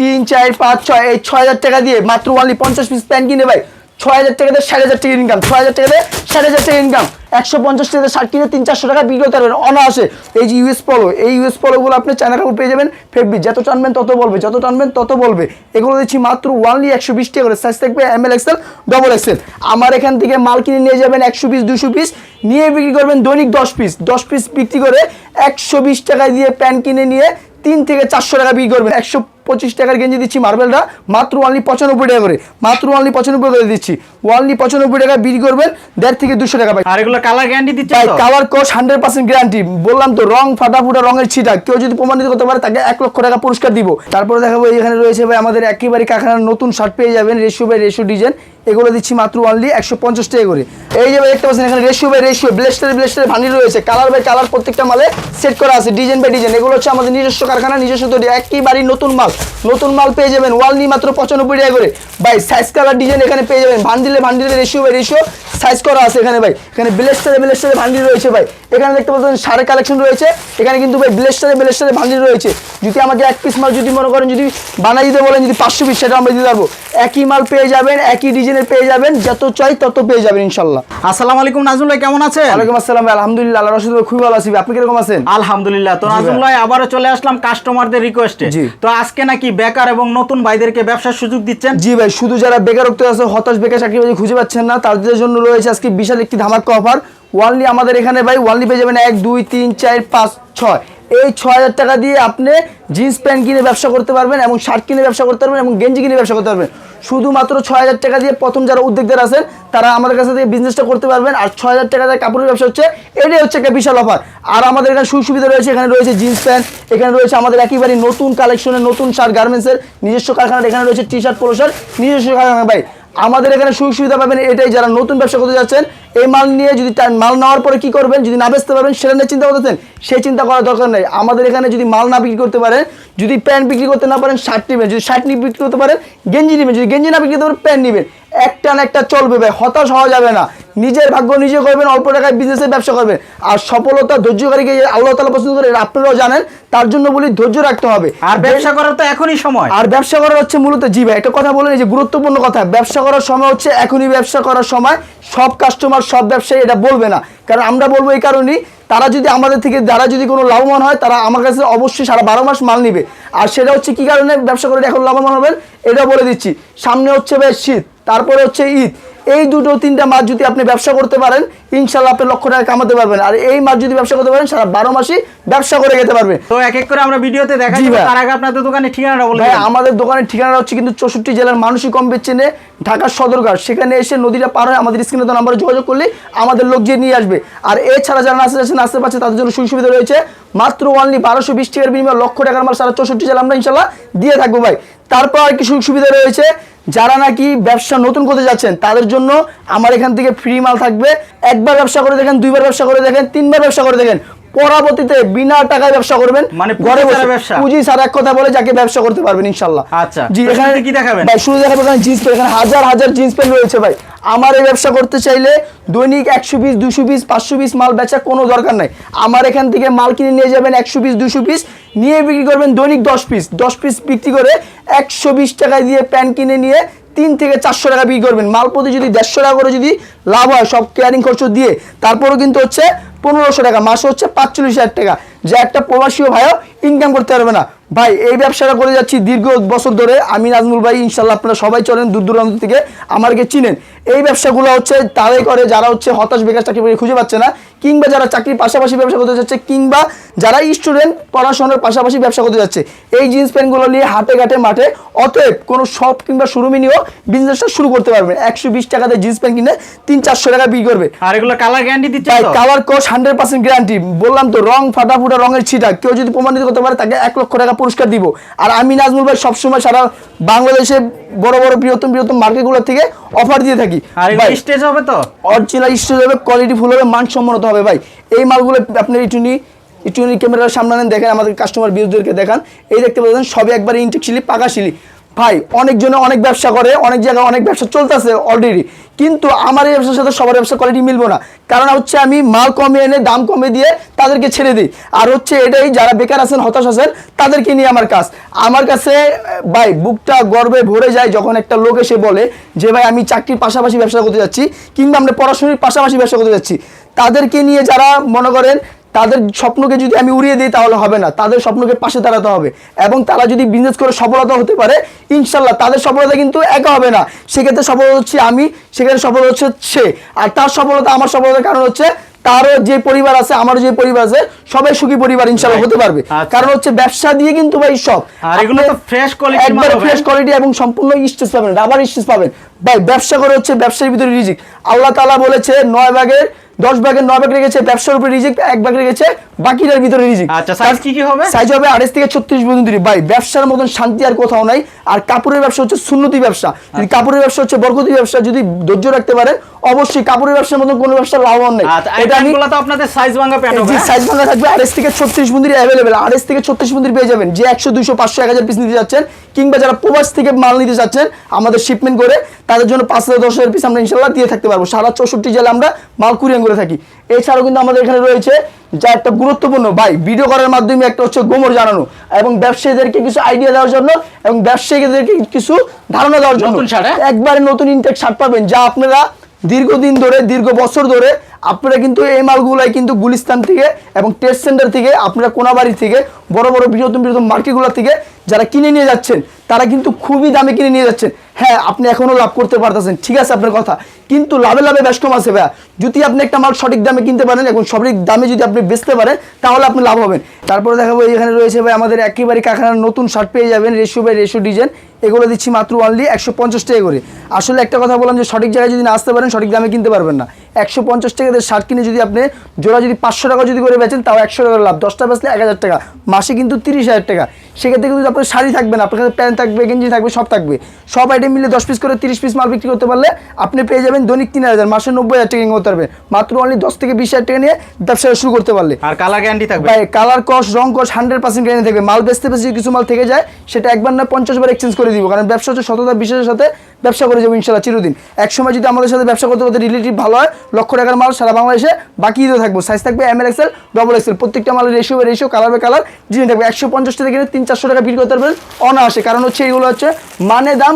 তিন, চার, পাঁচ, ছয়, এই ছয় হাজার টাকা দিয়ে মাত্র ওনলি পঞ্চাশ পিস প্যান্ট কিনে ভাই। ছয় হাজার টাকাতে সাড়ে হাজার টাকা ইনকাম ছয় হাজার টাকাতে সাড়ে হাজার টাকা ইনকাম একশো পঞ্চাশ টাকাতে ষাট কিনে তিন, চারশো টাকা বিক্রি করতে পারবেন অনায়াসে। এই যে ইউএস পলো এই ইউএস পলোগুলো আপনি চায়না কাপড় পেয়ে যাবেন ফেব্রিক যত টানবেন তত বলবে, যত টানবেন তত বলবে। এগুলো দিচ্ছি মাত্র ওয়ানলি একশো বিশ টাকা করে। সাইজ থাকবে M L XL double XL আমার এখান থেকে মাল কিনে নিয়ে যাবেন একশো পিস দুশো পিস নিয়ে বিক্রি করবেন দৈনিক দশ পিস দশ পিস বিক্রি করে একশো বিশ টাকায় দিয়ে প্যান্ট কিনে নিয়ে তিন থেকে চারশো টাকা বিক্রি করবেন। একশো পঁচিশ টাকার গেঞ্জি দিচ্ছি মার্বেলটা মাত্র অনলি পঁচানব্বই টাকা করে। মাত্র অনলি পঁচানব্বই করে দিচ্ছি। অনলি পঁচানব্বই টাকা বিক্রি করবেন দেড় থেকে দুশো টাকা পাই। আর এগুলো কালার গ্যারান্টি দিচ্ছে ভাই colour course hundred percent guarantee বললাম তো রং ফাটা ফুটা রঙের ছিটা। কেউ যদি প্রমাণিত করতে পারে তাকে এক লক্ষ টাকা পুরস্কার দিব। তারপরে দেখাবো এখানে রয়েছে ভাই আমাদের একেবারে কারখানার নতুন শার্ট পেয়ে যাবেন রেশু ভাই রেশু ডিজাইন এগুলো দিচ্ছি মাত্র অনলি একশো পঞ্চাশ টাকা করে। এই যে দেখতে পাচ্ছেন এখানে ratio by ratio blister blister ভান্ডি রয়েছে। কালার বাই কালার প্রত্যেকটা মালে সেট করা আছে ডিজাইন বাই ডিজাইন এগুলো হচ্ছে আমাদের নিজস্ব কারখানা, নিজস্ব তৈরি, একই একেবারেই নতুন মাল। নতুন মাল পেয়ে যাবেন ওয়ালনি মাত্র পঁচানব্বই টাকা করে। ভাই সাইজ কালার ডিজাইন এখানে পেয়ে যাবেন। ভান্ডিলে ভান্ডিলে রেশিও বাই রেশিও সাইজ করা আছে এখানে ভাই। এখানে ব্লেস্টারে ব্লেস্টারে ভান্ডিল রয়েছে ভাই। এখানে দেখতে পাচ্ছেন সাড়ে কালেকশন রয়েছে। এখানে কিন্তু ভাই ব্লেস্টারে ব্লেস্টারে ভান্ডিল রয়েছে। যদি আমাকে এক পিস মাল যদি মনে করেন, যদি বানাই দিতে বলেন, যদি পাঁচশো পিস সেটা আমরা দিতে পারব। একই মাল পেয়ে যাবেন, একই ডিজাইনের পেয়ে যাবেন যত চাই তত পেয়ে যাবেন ইনশাল্লাহ। আসসালামু আলাইকুম নাজমুল ভাই কেমন আছেন? ওয়ালাইকুম আসসালাম ভাই, আলহামদুলিল্লাহ আল্লাহ রসুল খুবই ভালো আছি। আপনি কীরকম আছেন? আলহামদুলিল্লাহ। তো নাজমুল ভাই। আবারও চলে আসলাম কাস্টমারদের রিকোয়েস্টে তো আজকে নাকি বেকার এবং নতুন ভাইদেরকে ব্যবসার সুযোগ দিচ্ছেন? জি ভাই শুধু যারা বেকারত্ব আছে হতাশ বেকার চাকরি বাজি খুঁজে পাচ্ছেন না তাদের জন্য রয়েছে আজকে বিশাল একটি ধামাক্কা অফার ওয়ানলি আমাদের এখানে ভাই ওয়ানলি পেয়ে যাবেন এক দুই তিন চার পাঁচ ছয়। এই ছ হাজার টাকা দিয়ে আপনি জিন্স প্যান্ট কিনে ব্যবসা করতে পারবেন এবং শার্ট কিনে ব্যবসা করতে পারবেন এবং গেঞ্জি কিনে ব্যবসা করতে পারবেন। শুধুমাত্র ছ হাজার টাকা দিয়ে প্রথম যারা উদ্যোক্তার আছেন, তারা আমাদের কাছে থেকে বিজনেসটা করতে পারবেন। আর ছ হাজার টাকা কাপড়ের ব্যবসা হচ্ছে, এটাই হচ্ছে একটা বিশাল অফার। আর আমাদের এখানে সুবিধা রয়েছে, এখানে রয়েছে জিন্স প্যান্ট, এখানে রয়েছে আমাদের একেবারে নতুন কালেকশনের নতুন শার্ট গার্মেন্টসের নিজস্ব কারখানার এখানে রয়েছে টি শার্ট পোলো শার্ট নিজস্ব কারখানা ভাই আমাদের এখানে সুযোগ সুবিধা পাবেন, এটাই যারা নতুন ব্যবসা করতে যাচ্ছেন, এই মাল নিয়ে যদি মাল নেওয়ার পরে কি করবেন, যদি না বেচতে পারবেন, সেটা নিয়ে চিন্তা করতেছেন, সেই চিন্তা করার দরকার নেই। আমাদের এখানে যদি মাল না বিক্রি করতে পারেন, যদি প্যান্ট বিক্রি করতে না পারেন শার্ট নেবেন যদি শার্ট নিয়ে বিক্রি করতে পারেন, গেঞ্জি নেবেন, যদি গেঞ্জি না বিক্রি করতে পারেন, প্যান্ট নেবেন। একটা না একটা চলবে ভাই হতাশ হওয়া যাবে না। নিজের ভাগ্য নিজে করবেন অল্প টাকায় বিজনেসের ব্যবসা করবেন। আর সফলতা ধৈর্যকারীকে আল্লাহ তালা পছন্দ করে আপনারাও জানেন তার জন্য বলি ধৈর্য রাখতে হবে। আর ব্যবসা করার তো এখনই সময়। আর ব্যবসা করার হচ্ছে মূলত জি ভাই একটা কথা বলেন এই যে গুরুত্বপূর্ণ কথা ব্যবসা করার সময় হচ্ছে এখনই ব্যবসা করার সময় সব কাস্টমার সব ব্যবসায়ী এটা বলবে না। কারণ আমরা বলব এই কারণেই তারা যদি আমাদের থেকে যারা যদি কোনো লাভবান হয় তারা আমার কাছে অবশ্যই সারা বারো মাস মাল নিবে। আর সেটা হচ্ছে কি কারণে ব্যবসা করে এখন লাভবান হবেন? এটা বলে দিচ্ছি। সামনে হচ্ছে ভাই শীত। তারপরে হচ্ছে ঈদ। এই দুটো তিনটা মাস যদি আপনি ব্যবসা করতে পারেন ইনশাল্লাহ আপনি লক্ষ টাকা কামাতে পারবেন। আর এই মাস যদি ব্যবসা করতে পারেন সারা বারো মাসই ব্যবসা করে যেতে পারবেন তো এক এক করে আমরা ভিডিওতে দেখা যাবে ভাই। তার আগে আপনাদের দোকানে ঠিকানাটা বলে হ্যাঁ আমাদের দোকানের ঠিকানা হচ্ছে কিন্তু চৌষট্টি জেলার মানুষই কম চেনে ঢাকার সদরঘাট। সেখানে এসে নদীটা পার হয়ে আমাদের স্ক্রিনে তো নাম্বারে যোগাযোগ করলে আমাদের লোক যে নিয়ে আসবে। আর এছাড়া যারা নাচতে যাচ্ছেন নাচতে পারছে তাদের জন্য সুযোগ সুবিধা রয়েছে। মাত্র অনলি বারোশো বিশ টাকার বিনিময়ে লক্ষ টাকার মাল সারা চৌষট্টি জেলা আমরা ইনশাল্লাহ দিয়ে থাকব ভাই। তারপর আর কি সুযোগ সুবিধা রয়েছে? যারা নাকি ব্যবসা নতুন করতে যাচ্ছেন, তাদের জন্য আমার এখান থেকে ফ্রি মাল থাকবে। একবার ব্যবসা করে দেখেন, দুইবার ব্যবসা করে দেখেন, তিনবার ব্যবসা করে দেখেন। পরবর্তীতে বিনা টাকায় ব্যবসা করবেন। মানে ঘরে বসে। ব্যবসা। পুঁজি ছাড়া এক কথা বলে যাকে ব্যবসা করতে পারবেন ইনশাল্লাহ। আচ্ছা, জি এখানে কি দেখাবেন? ভাই শুরু দেখাবো এখানে জিন্স প্যান্ট এখানে হাজার হাজার জিন্স প্যান্ট রয়েছে ভাই। আমার এই ব্যবসা করতে চাইলে দৈনিক একশো পিস দুশো পিস পাঁচশো পিস মাল বেচা কোনো দরকার নাই। আমার এখান থেকে মাল কিনে নিয়ে যাবেন একশো পিস দুশো পিস নিয়ে বিক্রি করবেন দৈনিক দশ পিস দশ পিস বিক্রি করে একশো বিশ টাকায় দিয়ে প্যান্ট কিনে নিয়ে তিন থেকে চারশো টাকা বিক্রি করবেন। মাল প্রতি যদি দেড়শো টাকা করে যদি লাভ হয় সব কেয়ারিং খরচ দিয়ে। তারপরও কিন্তু হচ্ছে পনেরোশো টাকা মাসে হচ্ছে পাঁচচল্লিশ হাজার টাকা। যে একটা প্রবাসীও ভাইও ইনকাম করতে পারবে না। ভাই এই ব্যবসাটা করে যাচ্ছি দীর্ঘ বছর ধরে। আমি নাজমুল ভাই ইনশাল্লাহ আপনারা সবাই চলেন দূর দূরান্ত থেকে আমাকে চিনেন। এই ব্যবসাগুলো হচ্ছে তারাই করে যারা হচ্ছে হতাশ বেকার চাকরি খুঁজে পাচ্ছে না কিংবা যারা চাকরির পাশাপাশি ব্যবসা করতে যাচ্ছে কিংবা যারা স্টুডেন্ট পড়াশোনার পাশাপাশি ব্যবসা করতে যাচ্ছে। এই জিন্স প্যান্টগুলো নিয়ে হাটে ঘাটে মাঠে অতএব কোনো শপ কিংবা শোরুমে নিয়েও বিজনেসটা শুরু করতে পারবেন একশো বিশ টাকাতে জিন্স প্যান্ট কিনে তিন চারশো টাকা বিক্রি করবে। আর এগুলো কালার গ্যারান্টি দিচ্ছে colour course hundred percent guarantee বললাম তো রং ফাটা ফুটা রঙের ছিটা কেউ যদি প্রমাণিত করতে পারে তাকে এক লক্ষ টাকা পুরস্কার দিব। আর আমি নাজমুল ভাই সবসময় সারা বাংলাদেশে বড় বড় বৃহত্তম বৃহত্তম মার্কেটগুলো থেকে অফার দিয়ে থাকি। স্টেজ হবে তো? অরিজিনাল স্টোর হবে কোয়ালিটি ফুল হবে মানসম্মত হবে ভাই। এই মালগুলো আপনি একটু নি একটু ক্যামেরার সামনে দেখেন আমাদের কাস্টমার বিরুদ্ধেকে দেখান। এই দেখতে পাচ্ছেন সবই একবারে ইনটেক শিলি পাকা শিলি। ভাই, অনেকজনে অনেক ব্যবসা করে, অনেক জায়গায় অনেক ব্যবসা চলতেছে অলরেডি কিন্তু আমার এই ব্যবসার সাথে সবার ব্যবসা কোয়ালিটি মিলবো না। কারণ হচ্ছে আমি মাল কমে এনে দাম কমে দিয়ে তাদেরকে ছেড়ে দিই। আর হচ্ছে এটাই, যারা বেকার আছেন, হতাশ আছেন, তাদেরকে নিয়ে আমার কাজ। আমার কাছে ভাই, বুকটা গর্বে ভরে যায় যখন একটা লোক এসে বলে যে, ভাই, আমি চাকরির পাশাপাশি ব্যবসা করতে যাচ্ছি কিংবা আমরা পড়াশোনার পাশাপাশি ব্যবসা করতে যাচ্ছি। তাদেরকে নিয়ে যারা মনে করেন তাদের স্বপ্নকে যদি আমি উড়িয়ে দিই তাহলে হবে না। তাদের স্বপ্নকে পাশে দাঁড়াতে হবে। এবং তারা যদি বিজনেস করে সফলতা হতে পারে ইনশাল্লাহ তাদের সফলতা কিন্তু একা হবে না। সেক্ষেত্রে সফল হচ্ছে আমি সেখানে সফল হচ্ছে সে। আর তার সফলতা আমার সফলতার কারণ হচ্ছে তারও যে পরিবার আছে আমারও যে পরিবার আছে সবাই সুখী পরিবার ইনশাল্লাহ হতে পারবে। আচ্ছা। কারণ হচ্ছে ব্যবসা দিয়ে কিন্তু ভাই সব। আর এগুলো তো আপনি fresh একবার ফ্রেশ কোয়ালিটি এবং সম্পূর্ণ স্টেজ পাবেন রাবার স্টেজ পাবেন। ভাই ব্যবসা করে হচ্ছে ব্যবসার ভিতরে রিজিক আল্লাহ তাআলা বলেছে নয় ভাগের দশ ভাগের নয় ভাগ রেখেছে ব্যবসার উপরে রিজিক এক ভাগ রেখেছে বাকিটার ভিতরে রিজিক আচ্ছা, size কি কি হবে? সাইজ হবে আড়াইশ থেকে ছত্রিশ পর্যন্ত ভাই ব্যবসার মতন শান্তি আর কোথাও নাই। আর কাপড়ের ব্যবসা হচ্ছে সুন্নতি ব্যবসা। যদি কাপড়ের ব্যবসা হচ্ছে বরকতি ব্যবসা যদি ধৈর্য রাখতে পারেন অবশ্যই কাপড়ের ব্যবসার মতন কোনো ব্যবসা লাভবান নেই। আচ্ছা এটা আমি তো আপনাদের সাইজ ভাঙা প্যান্ট হবে জি হ্যাঁ? সাইজ ভাঙা থাকবে আড়াইশ থেকে ছত্রিশ মন্দির অ্যাভেলেবেল আড়াইশ থেকে ছত্রিশ মন্দির পেয়ে যাবেন। যে একশো দুইশো পাঁচশো এক হাজার পিস নিতে যাচ্ছেন কিংবা যারা প্রবাস থেকে মাল নিতে যাচ্ছেন আমাদের শিপমেন্ট করে তাদের জন্য পাঁচ হাজার দশ হাজার পিস আমরা ইনশাল্লাহ দিয়ে থাকতে পারব। সারা চৌষট্টি জেলা আমরা মাল কুরিয়ান করে থাকি। এছাড়াও কিন্তু আমাদের এখানে রয়েছে যা একটা গুরুত্বপূর্ণ ভাই ভিডিও করার মাধ্যমে একটা হচ্ছে গোমর জানানো এবং ব্যবসায়ীদেরকে কিছু আইডিয়া দেওয়ার জন্য এবং ব্যবসায়ীদেরকে কিছু ধারণা দেওয়ার জন্য। হ্যাঁ? একবারে নতুন ইনটেক শার্ট পাবেন যা আপনারা দীর্ঘদিন ধরে দীর্ঘ বছর ধরে আপনারা কিন্তু এই মালগুলাই কিন্তু গুলিস্তান থেকে এবং টেস্ট সেন্টার থেকে আপনারা কোনাবাড়ি থেকে বড় বড় বৃহত্তম বৃহত্তম মার্কেটগুলো থেকে যারা কিনে নিয়ে যাচ্ছেন তারা কিন্তু খুবই দামে কিনে নিয়ে যাচ্ছেন। হ্যাঁ আপনি এখনও লাভ করতে পারতেছেন। ঠিক আছে আপনার কথা। কিন্তু লাভে লাভে ব্যস্ত আছে ভাইয়া যদি আপনি একটা মাল সঠিক দামে কিনতে পারেন এবং সঠিক দামে যদি আপনি বেচতে পারেন, তাহলে আপনি লাভ হবেন। তারপরে দেখাবো, এখানে রয়েছে ভাই, আমাদের একেবারে কারখানার নতুন শার্ট পেয়ে যাবেন রেশিও বাই রেশিও ডিজাইন এগুলো দিচ্ছি মাত্র অনলি একশো পঞ্চাশ টাকা করে। আসলে একটা কথা বললাম যে, সঠিক জায়গায় যদি না আসতে পারেন, সঠিক দামে কিনতে পারবেন না। একশো পঞ্চাশ টাকা দিয়ে শার্ট কিনে যদি আপনি, জোড়া যদি পাঁচশো টাকা যদি করে বেচেন, তাও একশো টাকা লাভ। দশটা বেচলে এক হাজার টাকা। মাসে কিন্তু তিরিশ হাজার টাকা। সেক্ষেত্রে কিন্তু আপনার শাড়ি থাকবে না, আপনার কাছে প্যান্ট থাকবে, গেঞ্জি থাকবে, সব থাকবে। সব আইটেম মিলে দশ পিস করে তিরিশ পিস মাল বিক্রি করতে পারলে আপনি পেয়ে যাবেন দৈনিক তিন হাজার মাসে নব্বই হাজার টাকা ইনকাম করতে পারবেন মাত্র অনলি দশ থেকে বিশ হাজার টাকা নিয়ে ব্যবসা শুরু করতে পারলে। আর কালার গ্যারান্টি থাকবে? ভাই কালার কস রং কস হান্ড্রেড পার্সেন্ট গ্যারান্টি থাকবে। মাল বেচতে বেশি কিছু মাল থেকে যায় সেটা একবার না পঞ্চাশ বার এক্সচেঞ্জ করে দিব। কারণ ব্যবসা হচ্ছে সততা বিশ্বাসের সাথে ব্যবসা করে যাব ইনশাল্লাহ চিরদিন। এক সময় যদি আমাদের সাথে ব্যবসা করতে করতে রিলেটিভ ভালো হয় লক্ষ টাকার মাল সারা বাংলাদেশে বাকি দিতে থাকব। সাইজ থাকবে M L XL double XL প্রত্যেকটা মালের ratio by ratio colour by colour design থাকবে। একশো পঞ্চাশ টাকা কিনে তিন চারশো টাকা বিক্রি করতে পারবেন অনায়াসে। কারণ হচ্ছে এইগুলো হচ্ছে মানে দাম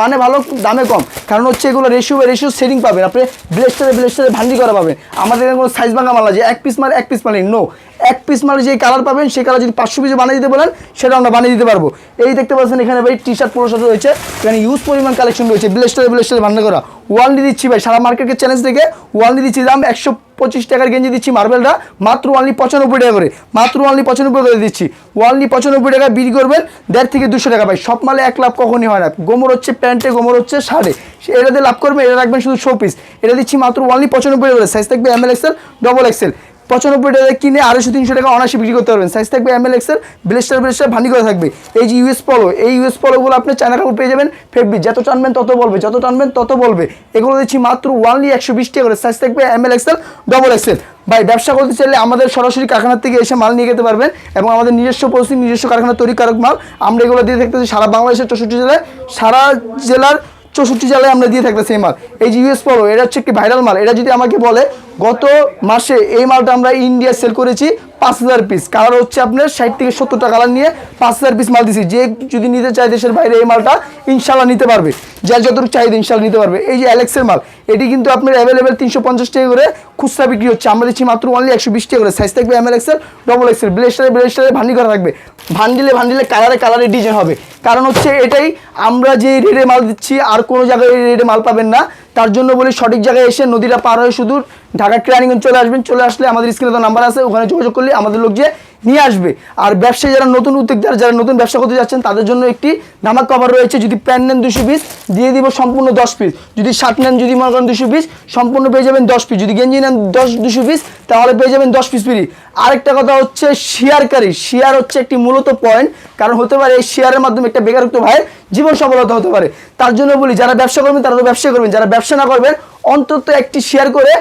মানে ভালো দামে কম। কারণ হচ্ছে এগুলো রেশিও বা রেশিও সেটিং পাবেন। আপনি ব্লেস্টারে ব্লেস্টারে ভান্ডি করা পাবেন। আমাদের এখানে কোনো সাইজ ভাঙা মালা যে এক পিস মাল, এক পিস মাল নো এক পিস মাল যে কালার পাবেন, সেই কালার যদি পাঁচশো পিসে বানিয়ে দিতে বলেন, সেটা আমরা বানিয়ে দিতে পারব। এই দেখতে পাচ্ছেন এখানে ভাই টি শার্ট পুরো শার্ট রয়েছে। এখানে ইউজ পরিমাণ কালেকশন রয়েছে ব্লেস্টারে ব্লেস্টারে ভান্ডা করা। ওয়ালনি দিচ্ছি ভাই, সারা মার্কেটকে চ্যালেঞ্জ থেকে ওয়ালনি দিচ্ছি দাম একশো পঁচিশ টাকার গেঞ্জি দিচ্ছি মার্বেলটা মাত্র ওয়ালনি পঁচানব্বই টাকা করে, মাত্র ওয়ালনি পঁচানব্বই করে দিচ্ছি। ওয়ালনি পঁচানব্বই টাকা বিক্রি করবেন দেড় থেকে দুশো টাকা ভাই, সব মালে এক লাভ কখনই হয় না। গোমর হচ্ছে প্যান্টে, গোমর হচ্ছে শাড়ে। এটা দিয়ে লাভ করবেন, এটা রাখবেন শুধু শো পিস এটা দিচ্ছি মাত্র ওয়ালনি পঁচানব্বই টাকা করে সাইজ থাকবে M L XL double XL পঁচানব্বই টাকা কিনে আড়াইশো, তিনশো টাকা অনায়াসে বিক্রি করতে পারবেন। সাইজ থাকবে এম এল এক্সেল ব্লেস্টার ব্লেস্টার ভান্ডি করে থাকবে। এই যে ইউএস পলো এই ইউএস পলোগুলো আপনি চায়না কাপড় পেয়ে যাবেন ফেব্রি যত টানবেন তত বলবে, যত টানবেন তত বলবে। এগুলো দিচ্ছি মাত্র ওয়ানলি একশো বিশ টাকা করে। সাইজ থাকবে M L XL double XL ভাই, ব্যবসা করতে চাইলে আমাদের সরাসরি কারখানার থেকে এসে মাল নিয়ে যেতে পারবেন এবং আমাদের নিজস্ব পরিস্থিতি নিজস্ব কারখানা তৈরি কারক মাল আমরা এগুলো দিয়ে থাকতেছি সারা বাংলাদেশের চৌষট্টি জেলায়। সারা জেলার চৌষট্টি জেলায় আমরা দিয়ে থাকতেছি সেই মাল। এই যে ইউএস পলো এটা হচ্ছে একটি ভাইরাল মাল। এটা যদি আমাকে বলে, গত মাসে এই মালটা আমরা ইন্ডিয়া সেল করেছি পাঁচ হাজার পিস কালার হচ্ছে আপনার ষাট থেকে সত্তর টাকা নিয়ে পাঁচ হাজার পিস মাল দিছি। যে যদি নিতে চায় দেশের বাইরে এই মালটা ইনশাল্লাহ নিতে পারবে। যার যতটুকু চাহিদা ইনশাল নিতে পারবে। এই যে অ্যালেক্সের মাল, এটি কিন্তু আপনার অ্যাভেলেবেল তিনশো পঞ্চাশ টাকা করে খুচরা বিক্রি হচ্ছে। আমরা দিচ্ছি মাত্র অনলি একশো বিশ টাকা করে। সাইজ থাকবে M L XL double XL ব্লেস্টারে ব্লেস্টারে ভান্ডি করা থাকবে। ভান্ডিলে ভান্ডিলে কালারে কালারে ডিজাইন হবে। কারণ হচ্ছে এটাই আমরা যে রেটে মাল দিচ্ছি, আর কোনো জায়গায় রেটে মাল পাবেন না। তার জন্য বলি সঠিক জায়গায় এসে নদীটা পার হয়ে শুধু ঢাকা ক্লিয়ারিংগঞ্জ চলে আসবেন। চলে আসলে আমাদের স্ক্রিনে তো নাম্বার আছে, ওখানে যোগাযোগ করলে আমাদের লোক যে নিয়ে আসবে। আর ব্যবসায়ী যারা নতুন উদ্যোক্তারা, যারা নতুন ব্যবসা করতে যাচ্ছেন, তাদের জন্য একটি ধামাক কভার রয়েছে। যদি প্যান্ট নেন দুশো পিস দিয়ে দিব সম্পূর্ণ দশ পিস যদি শার্ট নেন, যদি মনে করেন দুশো পিস সম্পূর্ণ পেয়ে যাবেন দশ পিস যদি গেঞ্জি নেন দশ, দুশো পিস তাহলে পেয়ে যাবেন দশ পিস ফ্রি আরেকটা কথা হচ্ছে শেয়ারকারী। শেয়ার হচ্ছে একটি মূলত পয়েন্ট কারণ হতে পারে এই শেয়ারের মাধ্যমে একটা বেকারত্ব ভাইয়ের জীবন সফলতা হতে পারে। তার জন্য বলি, যারা ব্যবসা করবেন, তারা তো ব্যবসা করবেন। যারা ব্যবসা না করবেন, অন্তত একটি শেয়ার করে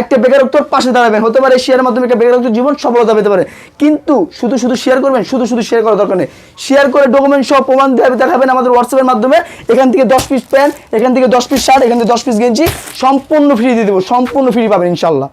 একটা বেকারত্বর পাশে দাঁড়াবেন হতে পারে শেয়ারের মাধ্যমে একটা বেকারত্ব জীবন সফলতা পেতে পারে। কিন্তু শুধু শুধু শেয়ার করবেন, শুধু শুধু শেয়ার করার দরকার নেই। শেয়ার করে ডকুমেন্ট সব প্রমাণ দেওয়া দেখাবেন আমাদের হোয়াটসঅ্যাপের মাধ্যমে। এখান থেকে দশ পিস প্যান্ট এখান থেকে দশ পিস শার্ট এখান থেকে দশ পিস গেঞ্জি, সম্পূর্ণ ফ্রি দিয়ে দেবো, সম্পূর্ণ ফ্রি পাবেন ইনশাল্লাহ।